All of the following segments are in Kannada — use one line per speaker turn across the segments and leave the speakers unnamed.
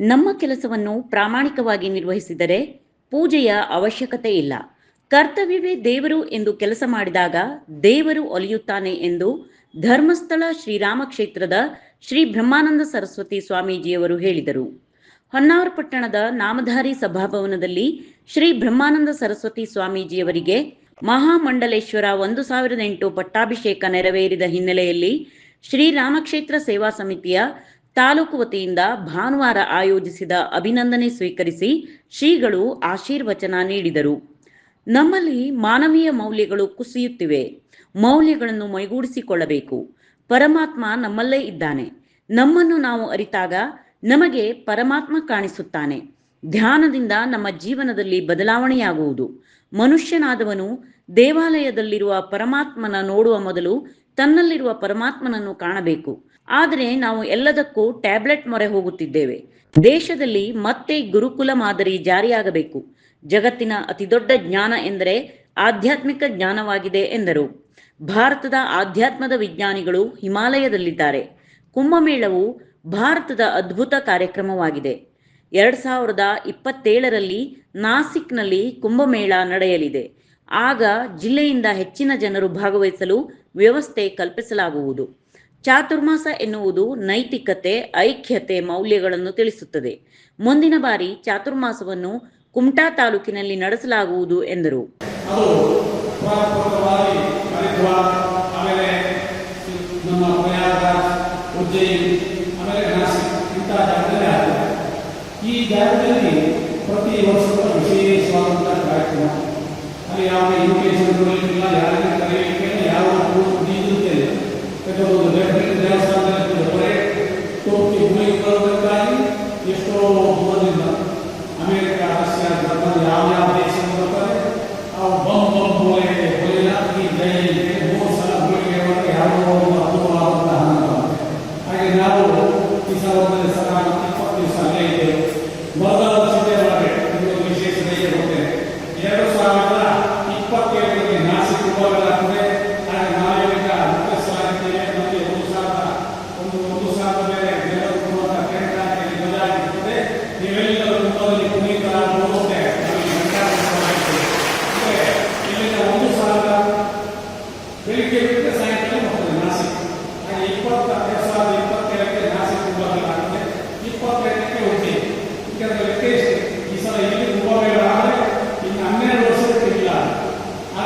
ನಮ್ಮ ಕೆಲಸವನ್ನು ಪ್ರಾಮಾಣಿಕವಾಗಿ ನಿರ್ವಹಿಸಿದರೆ ಪೂಜೆಯ ಅವಶ್ಯಕತೆ ಇಲ್ಲ. ಕರ್ತವ್ಯವೇ ದೇವರು ಎಂದು ಕೆಲಸ ಮಾಡಿದಾಗ ದೇವರು ಒಲಿಯುತ್ತಾನೆ ಎಂದು ಧರ್ಮಸ್ಥಳ ಶ್ರೀರಾಮ ಕ್ಷೇತ್ರದ ಶ್ರೀ ಬ್ರಹ್ಮಾನಂದ ಸರಸ್ವತಿ ಸ್ವಾಮೀಜಿಯವರು ಹೇಳಿದರು. ಹೊನ್ನಾವರ ಪಟ್ಟಣದ ನಾಮಧಾರಿ ಸಭಾಭವನದಲ್ಲಿ ಶ್ರೀ ಬ್ರಹ್ಮಾನಂದ ಸರಸ್ವತಿ ಸ್ವಾಮೀಜಿಯವರಿಗೆ ಮಹಾಮಂಡಲೇಶ್ವರ ಒಂದು ಸಾವಿರದ ಎಂಟು ಪಟ್ಟಾಭಿಷೇಕ ನೆರವೇರಿದ ಹಿನ್ನೆಲೆಯಲ್ಲಿ ಶ್ರೀರಾಮಕ್ಷೇತ್ರ ಸೇವಾ ಸಮಿತಿಯ ತಾಲೂಕು ವತಿಯಿಂದ ಭಾನುವಾರ ಆಯೋಜಿಸಿದ ಅಭಿನಂದನೆ ಸ್ವೀಕರಿಸಿ ಶ್ರೀಗಳು ಆಶೀರ್ವಚನ ನೀಡಿದರು. ನಮ್ಮಲ್ಲಿ ಮಾನವೀಯ ಮೌಲ್ಯಗಳು ಕುಸಿಯುತ್ತಿವೆ. ಮೌಲ್ಯಗಳನ್ನು ಮೈಗೂಡಿಸಿಕೊಳ್ಳಬೇಕು. ಪರಮಾತ್ಮ ನಮ್ಮಲ್ಲೇ ಇದ್ದಾನೆ. ನಮ್ಮನ್ನು ನಾವು ಅರಿತಾಗ ನಮಗೆ ಪರಮಾತ್ಮ ಕಾಣಿಸುತ್ತಾನೆ. ಧ್ಯಾನದಿಂದ ನಮ್ಮ ಜೀವನದಲ್ಲಿ ಬದಲಾವಣೆಯಾಗುವುದು. ಮನುಷ್ಯನಾದವನು ದೇವಾಲಯದಲ್ಲಿರುವ ಪರಮಾತ್ಮನ ನೋಡುವ ಮೊದಲು ತನ್ನಲ್ಲಿರುವ ಪರಮಾತ್ಮನನ್ನು ಕಾಣಬೇಕು. ಆದರೆ ನಾವು ಎಲ್ಲದಕ್ಕೂ ಟ್ಯಾಬ್ಲೆಟ್ ಮೊರೆ ಹೋಗುತ್ತಿದ್ದೇವೆ. ದೇಶದಲ್ಲಿ ಮತ್ತೆ ಗುರುಕುಲ ಮಾದರಿ ಜಾರಿಯಾಗಬೇಕು. ಜಗತ್ತಿನ ಅತಿದೊಡ್ಡ ಜ್ಞಾನ ಎಂದರೆ ಆಧ್ಯಾತ್ಮಿಕ ಜ್ಞಾನವಾಗಿದೆ ಎಂದರು. ಭಾರತದ ಆಧ್ಯಾತ್ಮದ ವಿಜ್ಞಾನಿಗಳು ಹಿಮಾಲಯದಲ್ಲಿದ್ದಾರೆ. ಕುಂಭಮೇಳವು ಭಾರತದ ಅದ್ಭುತ ಕಾರ್ಯಕ್ರಮವಾಗಿದೆ. ಎರಡ್ ಸಾವಿರದ ಇಪ್ಪತ್ತೇಳರಲ್ಲಿ ನಾಸಿಕ್ನಲ್ಲಿ ಕುಂಭಮೇಳ ನಡೆಯಲಿದೆ. ಆಗ ಜಿಲ್ಲೆಯಿಂದ ಹೆಚ್ಚಿನ ಜನರು ಭಾಗವಹಿಸಲು ವ್ಯವಸ್ಥೆ ಕಲ್ಪಿಸಲಾಗುವುದು. ಚಾತುರ್ಮಾಸ ಎನ್ನುವುದು ನೈತಿಕತೆ, ಐಕ್ಯತೆ ಮೌಲ್ಯಗಳನ್ನು ತಿಳಿಸುತ್ತದೆ. ಮುಂದಿನ ಬಾರಿ ಚಾತುರ್ಮಾಸವನ್ನು ಕುಮಟಾ ತಾಲೂಕಿನಲ್ಲಿ ನಡೆಸಲಾಗುವುದು ಎಂದರು.
ಈ ಜಾಗದಲ್ಲಿ ಪ್ರತಿ ವರ್ಷ ವಿಶೇಷವಾದಂತಹ ಕಾರ್ಯಕ್ರಮ. ಅಲ್ಲಿ ಯಾವುದೇ ಕೊಡಲಿಕ್ಕಿಲ್ಲ ಯಾರಿಗೆ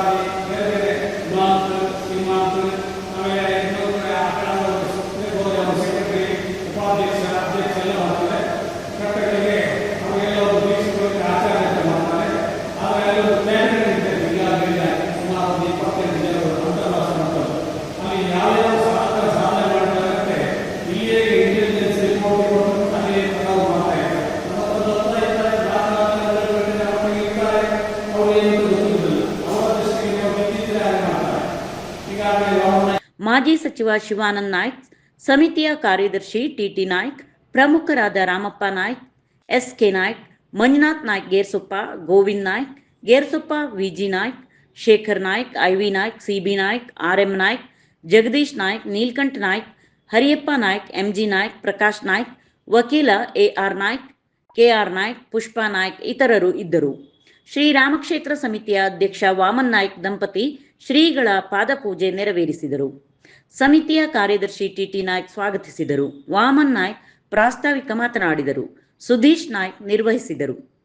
ಇಲ್ಲ
ಮಾಜಿ ಸಚಿವ ಶಿವಾನಂದ್ ನಾಯ್ಕ್, ಸಮಿತಿಯ ಕಾರ್ಯದರ್ಶಿ ಟಿಟಿ ನಾಯ್ಕ್, ಪ್ರಮುಖರಾದ Ramappa Naik S K Naik, Manjunath Naik, Gersoppa, Govind Naik, Gersoppa, VG Naik, Shekhar Naik, IV Naik, CB Naik R M Naik, Jagadish Naik, Neelakantha Naik, Hariyappa Naik, MG Naik, Prakash Naik, ವಕೀಲ A R Naik, KR Naik, Pushpa Naik ಇತರರು ಇದ್ದರು. ಶ್ರೀ ರಾಮಕ್ಷೇತ್ರ ಸಮಿತಿಯ ಅಧ್ಯಕ್ಷ ವಾಮನ್ ನಾಯ್ಕ್ ದಂಪತಿ ಶ್ರೀಗಳ ಪಾದಪೂಜೆ ನೆರವೇರಿಸಿದರು. ಸಮಿತಿಯ ಕಾರ್ಯದರ್ಶಿ ಟಿಟಿ ನಾಯ್ಕ್ ಸ್ವಾಗತಿಸಿದರು. ವಾಮನ್ ನಾಯ್ಕ್ ಪ್ರಾಸ್ತಾವಿಕ ಮಾತನಾಡಿದರು. ಸುಧೀಶ್ ನಾಯ್ಕ್ ನಿರ್ವಹಿಸಿದರು.